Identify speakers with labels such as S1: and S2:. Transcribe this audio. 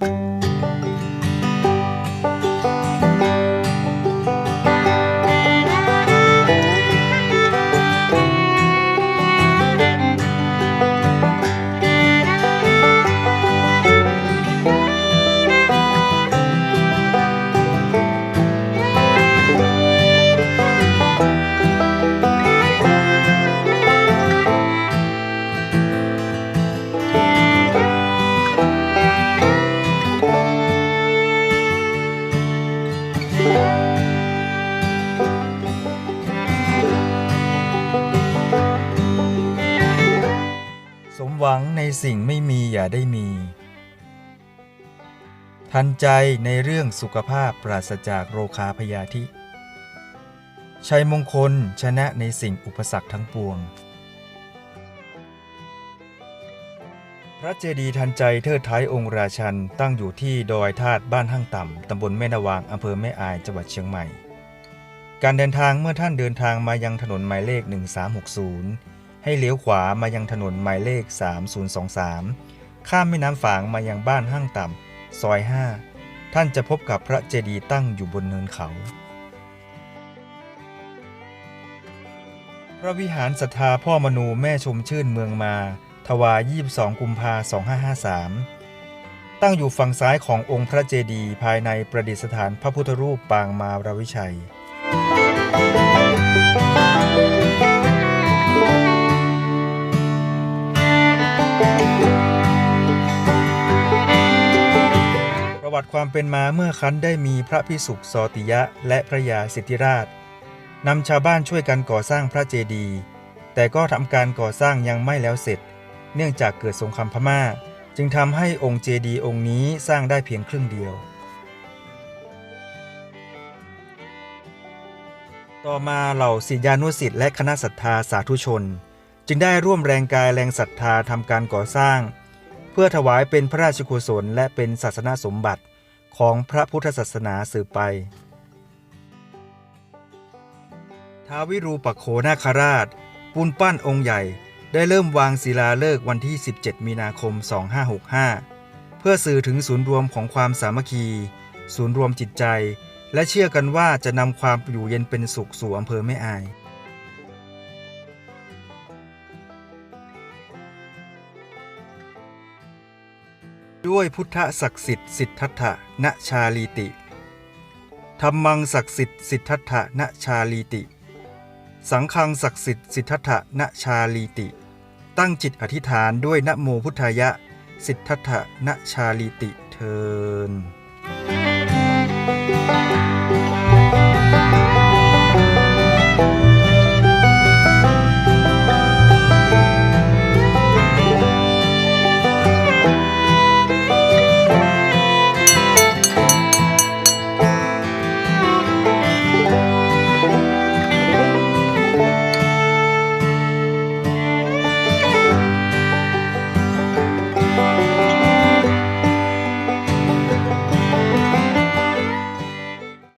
S1: you สมหวังในสิ่งไม่มีอย่าได้มี ทันใจในเรื่องสุขภาพปราศจากโรคาพยาธิ ชัยมงคลชนะในสิ่งอุปสรรคทั้งปวง ระเจดีย์ทันใจเทิดท้ายองค์ราชัน ตั้งอยู่ที่ดอยธาตุบ้านห้างต่ำ ตำบลแม่นาวาง อำเภอแม่อาย จังหวัดเชียงใหม่ การเดินทางเมื่อท่านเดินทางมายังถนนหมายเลข 1360 ให้เลี้ยวขวามายังถนนหมายเลข 3023 ข้ามแม่น้ำฝางมายังบ้านห้างต่ำ ซอย 5 ท่านจะพบกับพระเจดีย์ตั้งอยู่บนเนินเขา พระวิหารศรัทธาพ่อมนูแม่ชมชื่นเมืองมา ทวาย22 กุมภา2553 ตั้งอยู่ฝั่งซ้ายขององค์พระเจดีย์ภายในประดิษฐานพระพุทธรูปปางมารวิชัย ประวัติความเป็นมาเมื่อครั้นได้มีพระพิสุกสติยะและพระยาสิทธิราชนำชาวบ้านช่วยกันก่อสร้างพระเจดีย์แต่ก็ทำการก่อสร้างยังไม่แล้วเสร็จ เนื่องจากเกิดสงครามพม่า จึงทำให้องค์เจดีย์องค์นี้สร้างได้เพียงครึ่งเดียว ต่อมาเหล่าศิษยานุศิษย์และคณะศรัทธาสาธุชน จึงได้ร่วมแรงกายแรงศรัทธาทำการก่อสร้าง เพื่อถวายเป็นพระราชกุศลและเป็นศาสนสมบัติของพระพุทธศาสนาสืบไปท้าววิรูปโขนาคราช ปูนปั้นองค์ใหญ่ ได้เริ่มวางศิลาฤกษ์วันที่ 17 มีนาคม 2565 เพื่อสื่อถึงศูนย์รวมของความสามัคคี ศูนย์รวมจิตใจ และเชื่อกันว่าจะนำความอยู่เย็นเป็นสุขสู่อำเภอแม่อายด้วยพุทธศักดิ์สิทธิ์สิทธัตถะณชาลีติธรรมังศักดิ์สิทธิ์สิทธัตถะณชาลีติ สังฆังศักดิ์สิทธิ์สิทธัตถะณชาลีติ ตั้งจิตอธิษฐานด้วยนโมพุทธายะ สิทธัตถะนชาลิติเทิน